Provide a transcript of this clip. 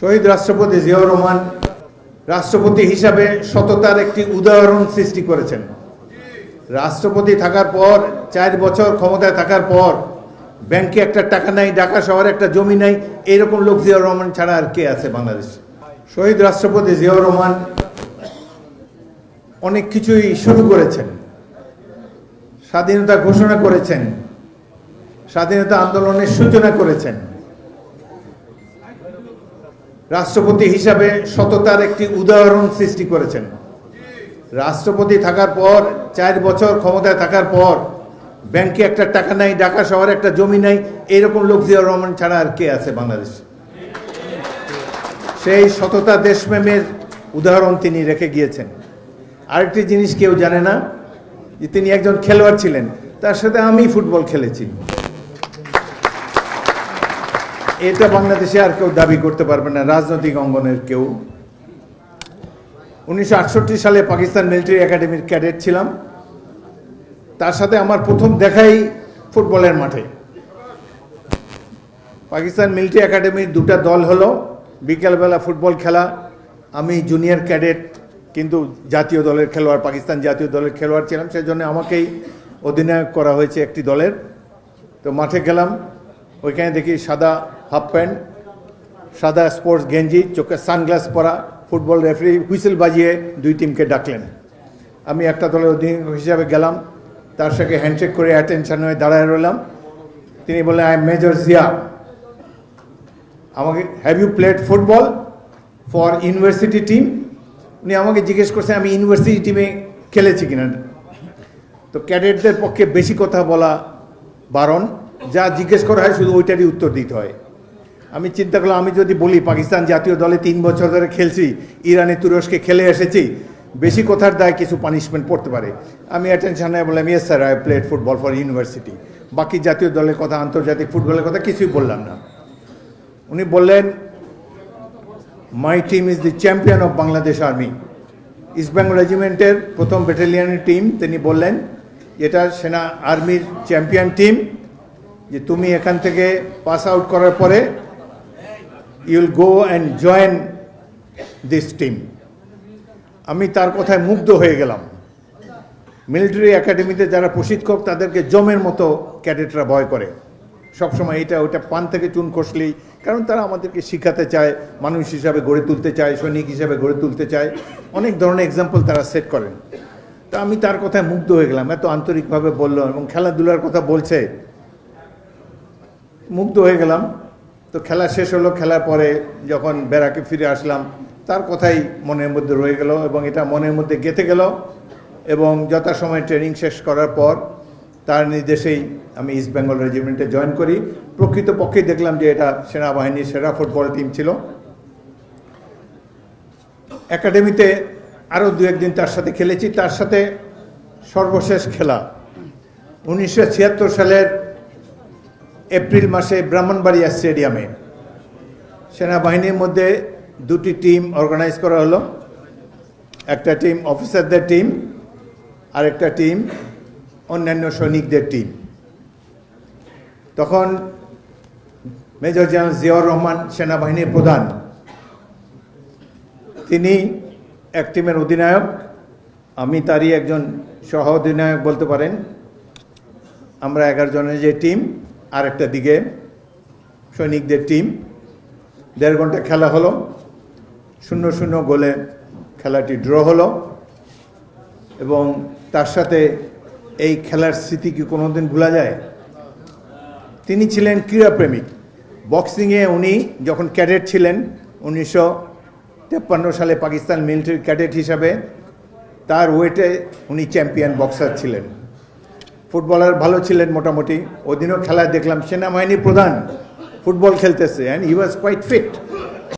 শহীদ রাষ্ট্রপতি জিয়াউর রহমান রাষ্ট্রপতি হিসাবে সততার একটি উদাহরণ সৃষ্টি করেছেন। রাষ্ট্রপতি থাকার পর, চার বছর ক্ষমতায় থাকার পর, ব্যাংকে একটা টাকা নাই, ঢাকা শহরে একটা জমি নাই, এরকম লোক জিয়াউর রহমান ছাড়া আর কে আছে বাংলাদেশে? শহীদ রাষ্ট্রপতি জিয়াউর রহমান অনেক কিছুই শুরু করেছেন। স্বাধীনতা ঘোষণা করেছেন। স্বাধীনতা আন্দোলনের সূচনা করেছেন। রাষ্ট্রপতি হিসাবে সততার একটি উদাহরণ সৃষ্টি করেছেন। রাষ্ট্রপতি থাকার পর, চার বছর ক্ষমতায় থাকার পর, ব্যাংকে একটা টাকা নাই, ঢাকা শহরে একটা জমি নাই, এরকম লোক জিয়াউর রহমান ছাড়া আর কে আছে বাংলাদেশে? সেই সততা দেশপ্রেমের উদাহরণ তিনি রেখে গিয়েছেন। আরেকটি জিনিস কেউ জানে না, যে তিনি একজন খেলোয়াড় ছিলেন, তার সাথে আমি ফুটবল খেলেছি। এটা বাংলাদেশে আর কেউ দাবি করতে পারবে না, রাজনৈতিক অঙ্গনের কেউ। উনিশশো আটষট্টি সালে পাকিস্তান মিলিটারি একাডেমির ক্যাডেট ছিলাম। তার সাথে আমার প্রথম দেখাই ফুটবলের মাঠে। পাকিস্তান মিলিটারি একাডেমির দুটা দল হলো, বিকেলবেলা ফুটবল খেলা, আমি জুনিয়র ক্যাডেট, কিন্তু জাতীয় দলের খেলোয়াড়, পাকিস্তান জাতীয় দলের খেলোয়াড় ছিলাম সেই জন্য আমাকেই অধিনায়ক করা হয়েছে একটি দলের। তো মাঠে গেলাম, ওইখানে দেখি সাদা হাফ প্যান্ট সাদা স্পোর্টস গেঞ্জি, চোখে সানগ্লাস পরা ফুটবল রেফারি হুইসেল বাজিয়ে দুই টিমকে ডাকলেন। আমি একটা দলের অধিনায়ক হিসাবে গেলাম, তার সাথে হ্যান্ডশেক করে অ্যাটেনশন হয়ে দাঁড়ায় রইলাম। তিনি বললেন আই মেজর জিয়া আমাকে have you played football for university team উনি আমাকে জিজ্ঞেস করছেন, আমি ইউনিভার্সিটি টিমে খেলেছি কিনা? তো ক্যাডেটদের পক্ষে বেশি কথা বলা বারণ। যা জিজ্ঞেস করা হয়, শুধু ওইটারই উত্তর দিতে হয়। আমি চিন্তা করলাম, আমি যদি বলি পাকিস্তান জাতীয় দলে তিন বছর ধরে খেলছি, ইরানে তুরস্কে খেলে এসেছি, বেশি কথার দায় কিছু পানিশমেন্ট পড়তে পারে। আমি অ্যাটেনশন বললাম yes sir I played football for university বাকি জাতীয় দলের কথা, আন্তর্জাতিক ফুটবলের কথা কিছুই বললাম না। উনি বললেন my team is the champion of Bangladesh army East Bengal রেজিমেন্টের প্রথম ব্যাটালিয়নের টিম তিনি বললেন, এটা সেনা আর্মির চ্যাম্পিয়ন টিম যে তুমি এখান থেকে পাস আউট করার পরে you'll go and join this team আমি তার কথায় মুগ্ধ হয়ে গেলাম। মিলিটারি একাডেমিতে যারা প্রশিক্ষক, তাদেরকে জমের মতো ক্যাডেটরা ভয় করে। সবসময় এটা, ওটা পান থেকে চুন খসলেই, কারণ তারা আমাদেরকে শিখাতে চায়, মানুষ হিসাবে গড়ে তুলতে চায়, সৈনিক হিসাবে গড়ে তুলতে চায়। অনেক ধরনের এক্সাম্পল তারা সেট করেন। তা আমি তার কথায় মুগ্ধ হয়ে গেলাম। এত আন্তরিকভাবে বলল এবং খেলাধুলার কথা বলছে। মুগ্ধ হয়ে গেলাম। তো খেলা শেষ হলো, খেলার পরে যখন বেড়াকে ফিরে আসলাম, তার কথাই মনের মধ্যে রয়ে গেল এবং এটা মনের মধ্যে গেঁথে গেল এবং যথাসময়ে ট্রেনিং শেষ করার পর তার নির্দেশেই আমি ইস্ট বেঙ্গল রেজিমেন্টে জয়েন করি। প্রকৃতপক্ষেই দেখলাম যে এটা সেনাবাহিনীর সেরা ফুটবল টিম ছিল। একাডেমিতে আরও দু একদিন তার সাথে খেলেছি। তার সাথে সর্বশেষ খেলা উনিশশো ছিয়াত্তর সালের এপ্রিল মাসে ব্রাহ্মণবাড়িয়া স্টেডিয়ামে। সেনাবাহিনীর মধ্যে দুটি টিম অর্গানাইজ করা হলো। একটা টিম অফিসারদের টিম আর একটা টিম অন্যান্য সৈনিকদের টিম তখন মেজর জেনারেল জিয়াউর রহমান সেনাবাহিনীর প্রধান, তিনি এক টিমের অধিনায়ক, আমি তারই একজন সহ অধিনায়ক বলতে পারেন। আমরা এগারো জনের যে টিম আর একটা দিকে সৈনিকদের টিম। দেড় ঘণ্টা খেলা হলো। শূন্য শূন্য গোলে খেলাটি ড্র হলো এবং তার সাথে এই খেলার স্মৃতি কি কোনোদিন ভোলা যায়? তিনি ছিলেন ক্রীড়াপ্রেমিক। বক্সিংয়ে উনি যখন ক্যাডেট ছিলেন উনিশশো তেপ্পান্ন সালে পাকিস্তান মিলিটারি ক্যাডেট হিসাবে, তার ওয়েটে উনি চ্যাম্পিয়ন বক্সার ছিলেন। ফুটবলার ভালো ছিলেন মোটামুটি। ওদিনও খেলা দেখলাম সেনাবাহিনী প্রধান ফুটবল খেলতেছে and he was quite fit